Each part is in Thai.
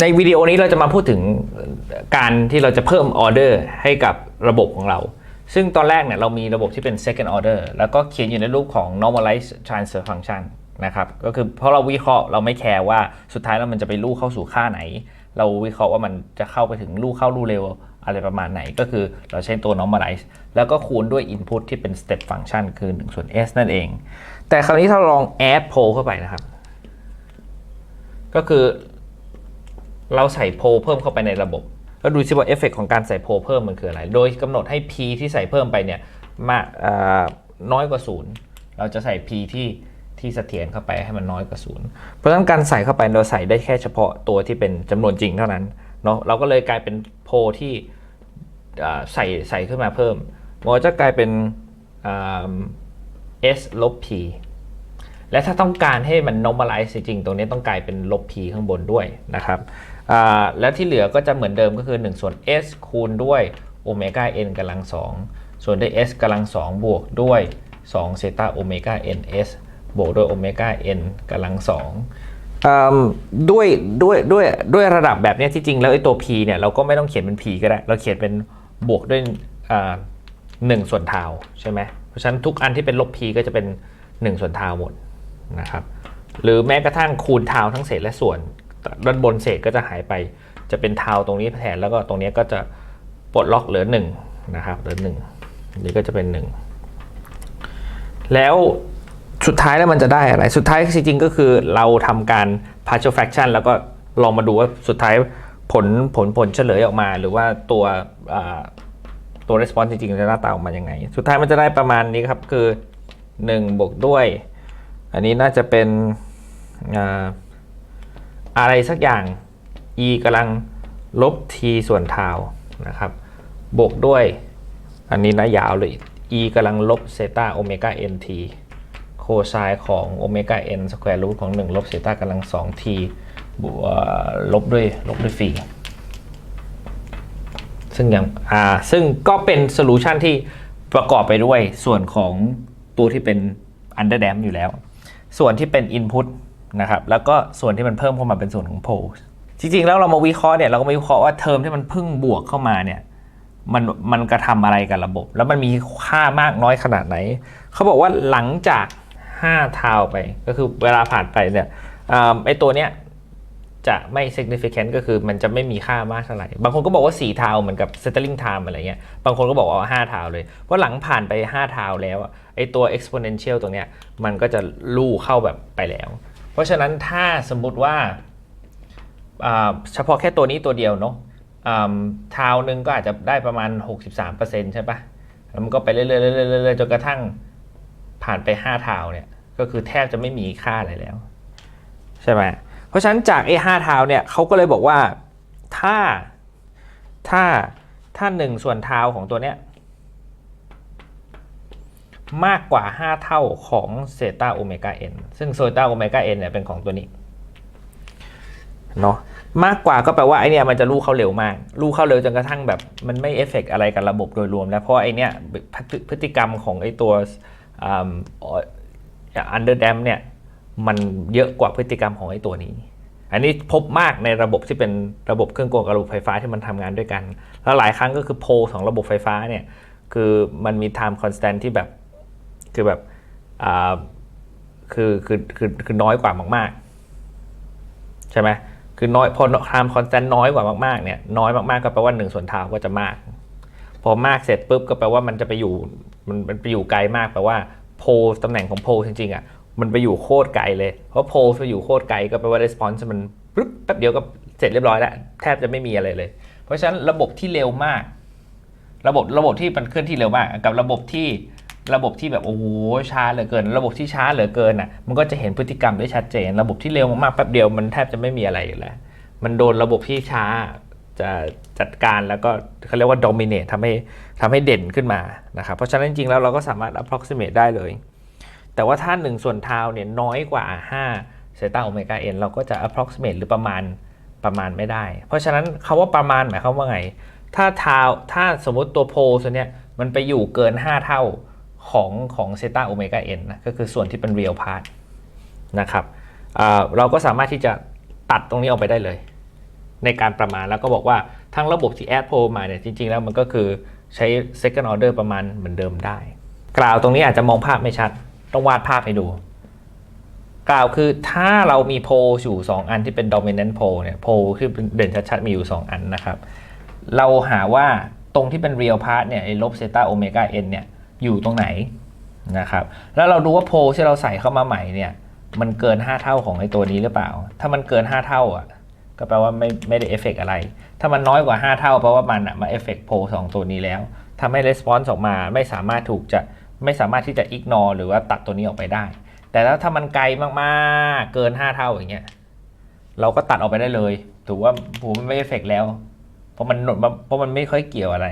ในวิดีโอนี้เราจะมาพูดถึงการที่เราจะเพิ่มออเดอร์ให้กับระบบของเรา ซึ่งตอนแรกเนี่ยเรามีระบบที่เป็น second order แล้วก็เขียนอยู่ในรูปของ normalize transfer function นะครับก็คือเพราะเราวิเคราะห์เราไม่แคร์ว่าสุดท้ายแล้วมันจะไปลู่เข้าสู่ค่าไหน เราวิเคราะห์ว่ามันจะเข้าไปถึงลู่เข้าลู่เร็วอะไรประมาณไหนก็คือเราใช้ตัว normalize แล้วก็คูณด้วย input ที่เป็น step function คือ1ส่วน s นั่นเอง แต่คราวนี้ถ้าเราลอง add pole เข้าไปนะครับ ก็คือ เราใส่โพลเพิ่มเข้าไปในระบบ แล้วดูซิว่าเอฟเฟกของการใส่โพลเพิ่มมันคืออะไร โดยกำหนดให้ p ที่ใส่เพิ่มไปเนี่ยมาน้อยกว่าศูนย์เราจะใส่ p ที่ที่เสถียรเข้าไปให้มันน้อยกว่าศูนย์เพราะฉะนั้นการใส่เข้าไปเราใส่ได้แค่เฉพาะตัวที่เป็นจำนวนจริงเท่านั้นเนาะเราก็เลยกลายเป็นโพลที่ใส่ใส่ขึ้นมาเพิ่มมันจะกลายเป็น s ลบ p และถ้าต้องการให้มัน normalize จริง ตรงนี้ต้องกลายเป็นลบ p ข้างบนด้วยนะครับแล้วที่เหลือก็จะเหมือนเดิมก็คือ 1 ส่วน s คูณด้วยโอเมก้า n กำลัง 2 ส่วนด้วย s กำลัง 2 บวกด้วย2เซตาโอเมก้า n s บวกด้วยโอเมก้า n กำลัง2อืมด้วยด้วยด้วยด้วยระดับแบบนี้ที่จริงแล้วไอ้ตัว p เนี่ยเราก็ไม่ต้องเขียนเป็น p ก็ได้ เราเขียนเป็นบวกด้วยหนึ่งส่วนทาใช่ไหมเพราะฉะนั้นทุกอันที่เป็นลบ p ก็จะเป็น 1 ส่วนทาหมด นะครับหรือแม้กระทั่งคูณทาวทั้งเศษและส่วน ด้านบนเศษก็จะหายไป จะเป็นทาวตรงนี้แทนแล้วก็ตรงนี้ก็จะปลดล็อกเหลือ1นะครับเหลือ1นี่ก็จะเป็น 1 แล้วสุดท้ายแล้วมันจะได้อะไร สุดท้ายจริงๆก็คือเราทำการ partial fraction แล้วก็ลองมาดูว่าสุดท้ายผลผลผลเฉลยออกมา หรือว่าตัวตัว response จริงๆจะหน้าตาออกมายังไง สุดท้ายมันจะได้ประมาณนี้ครับคือ 1 บวกด้วย อันนี้น่าจะเป็นอ่าอะไรสักอย่าง e กำลังลบ t ส่วนทาวนะครับ บวกด้วย อันนี้นะยาวเลย e กำลังลบเซต้าโอเมก้า nt โคไซน์ของโอเมก้า n สแควร์รูทของ 1 ลบเซต้ากำลัง 2t บวกลบด้วยลบด้วยฟีซึ่งอย่างอ่าซึ่งก็เป็นโซลูชันที่ประกอบไปด้วยส่วนของตัวที่เป็น under dam อยู่แล้ว ส่วนที่เป็น input นะครับแล้วก็ส่วนที่มันเพิ่มเข้ามาเป็นส่วนของ pole จริงๆ แล้วเรามาวิเคราะห์เนี่ยเราก็มาวิเคราะห์ว่าเทอมที่มันเพิ่งบวกเข้ามาเนี่ยมันมันกระทำอะไรกับระบบ แล้วมันมีค่ามากน้อยขนาดไหน เขาบอกว่าหลังจาก 5 ทาวไป ก็คือเวลาผ่านไปเนี่ยอ่าไอตัวเนี้ย จะไม่ significant ก็คือมันจะไม่มีค่ามากเท่าไหร่ บางคนก็บอกว่า4ทาเหมือนกับ settling time อะไรเงี้ย บางคนก็บอกว่า5ทาเลย เพราะหลังผ่านไป5ทาแล้วอะไอตัว exponential ตรงเนี้ยมันก็จะลู่เข้าแบบไปแล้ว เพราะฉะนั้นถ้าสมมุติว่าเฉพาะแค่ตัวนี้ตัวเดียวเนาะอ่าทาหนึ่งก็อาจจะได้ประมาณ 63%ใช่ปะแล้วมันก็ไปเรื่อยๆๆๆจนกระทั่งผ่านไป5ทาเนี่ยก็คือแทบจะไม่มีค่าอะไรแล้ว ใช่ไหม เพราะฉะนั้นจากไอ้ห้าเทาเนี่ยเขาก็เลยบอกว่าถ้าถ้าถ้าหนึ่งส่วนเทาของตัวเนี้ยมากกว่า 5 เท่าของเซต้าโอเมก้าเอนซึ่งเซตาโอเมก้าเอนเนี่ยเป็นของตัวนี้เนาะมากกว่าก็แปลว่าไอเนี่ยมันจะลู่เข้าเร็วมาก ลู่เข้าเร็วจนกระทั่งแบบมันไม่เอฟเฟกอะไรกับระบบโดยรวม แล้วเพราะไอเนี่ยพฤติพฤติกรรมของไอตัวอันเดอร์แดมเนี่ย มันเยอะกว่าพฤติกรรมของไอ้ตัวนี้ อันนี้พบมากในระบบที่เป็นระบบเครื่องกลกับระบบไฟฟ้าที่มันทำงานด้วยกัน แล้วหลายครั้งก็คือโพลของระบบไฟฟ้าเนี่ยคือมันมี time constant ที่แบบคือแบบอ่าคือคือคือคือน้อยกว่ามากๆ ใช่ไหมคือน้อยพอ time constant น้อยกว่ามากๆเนี่ยน้อยมากๆก็แปลว่า1ส่วนทาวก็จะมาก พอมากเสร็จปุ๊บก็แปลว่ามันจะไปอยู่มันมันไปอยู่ไกลมากแปลว่าโพลตำแหน่งของโพลจริงๆอะ มันไปอยู่โคตรไกลเลย เพราะโพลไปอยู่โคตรไกลก็แปลว่า response มันปึ๊บแป๊บเดียวก็เสร็จเรียบร้อยแล้ว แทบจะไม่มีอะไรเลย เพราะฉะนั้นระบบที่เร็วมาก ระบบระบบที่มันเคลื่อนที่เร็วมาก กับระบบที่ระบบที่แบบโอ้โหช้าเหลือเกิน ระบบที่ช้าเหลือเกินอะมันก็จะเห็นพฤติกรรมได้ชัดเจน ระบบที่เร็วมากๆแป๊บเดียวมันแทบจะไม่มีอะไรอยู่แล้วมันโดนระบบที่ช้าจะจัดการแล้วก็เขาเรียกว่า dominate ทำให้ทำให้เด่นขึ้นมานะครับเพราะฉะนั้นจริงๆแล้วเราก็สามารถ approximate ได้เลย แต่ว่าถ้า1ส่วนทาวเนี่ยน้อยกว่า 5 เซต้าโอเมก้าเอ็นเราก็จะ approximate หรือประมาณประมาณไม่ได้ เพราะฉะนั้นคาว่าประมาณหมายความว่าไง ถ้าทาวถ้าสมมติตัวโพลตัวเนี้ยมันไปอยู่เกิน 5 เท่าของของเซต้าโอเมก้าเอ็นนะก็คือส่วนที่เป็น real part นะครับเราก็สามารถที่จะตัดตรงนี้ออกไปได้เลย ในการประมาณแล้วก็บอกว่าทั้งระบบที่แอดโพมาเนี่ยจริง ๆ แล้วมันก็คือใช้ second order ประมาณเหมือนเดิมได้ กล่าวตรงนี้อาจจะมองภาพไม่ชัด ต้องวาดภาพให้ดู กล่าวคือถ้าเรามีโพลอยู่ 2 อันที่เป็น dominant pole เนี่ยโพลที่เด่นชัดๆ มีอยู่ 2 อันนะครับ เราหาว่าตรงที่เป็น real part เนี่ยไอ้ลบเซต้าโอเมก้าเเนี่ยอยู่ตรงไหนนะครับ แล้วเราดูว่าโพลที่เราใส่เข้ามาใหม่เนี่ยมันเกิน 5 เท่าของไอ้ตัวนี้หรือเปล่า ถ้ามันเกิน 5 เท่าอะก็แปลว่าไม่ไม่ได้เอฟเฟกอะไร ถ้ามันน้อยกว่า 5 เท่าแปลว่ามันอะมาเอฟเฟกโพลสองตัวนี้แล้วทำให้レスปอนส์ออกมาไม่สามารถถูกจะ ไม่สามารถที่จะอิกนอหรือว่าตัดตัวนี้ออกไปได้ แต่แล้วถ้ามันไกลมากๆ เกิน 5 เท่าอย่างเงี้ย เราก็ตัดออกไปได้เลย ถือว่าผมมันไม่เอฟเฟกแล้ว เพราะมันเพราะมันไม่ค่อยเกี่ยวอะไร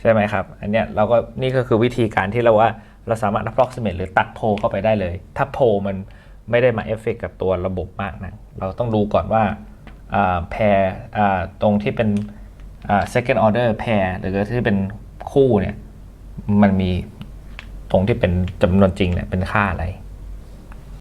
ใช่ไหมครับ อันเนี้ยเราก็นี่ก็คือวิธีการที่เราว่าเราสามารถ approximate หรือตัดโพเข้าไปได้เลย ถ้าโพมันไม่ได้มาเอฟเฟกกับตัวระบบมากนะเราต้องดูก่อนว่าแพรตรงที่เป็น second order pair หรือที่เป็นคู่เนี่ยมันมี ตรงที่เป็นจำนวนจริงเนี่ยเป็นค่าอะไร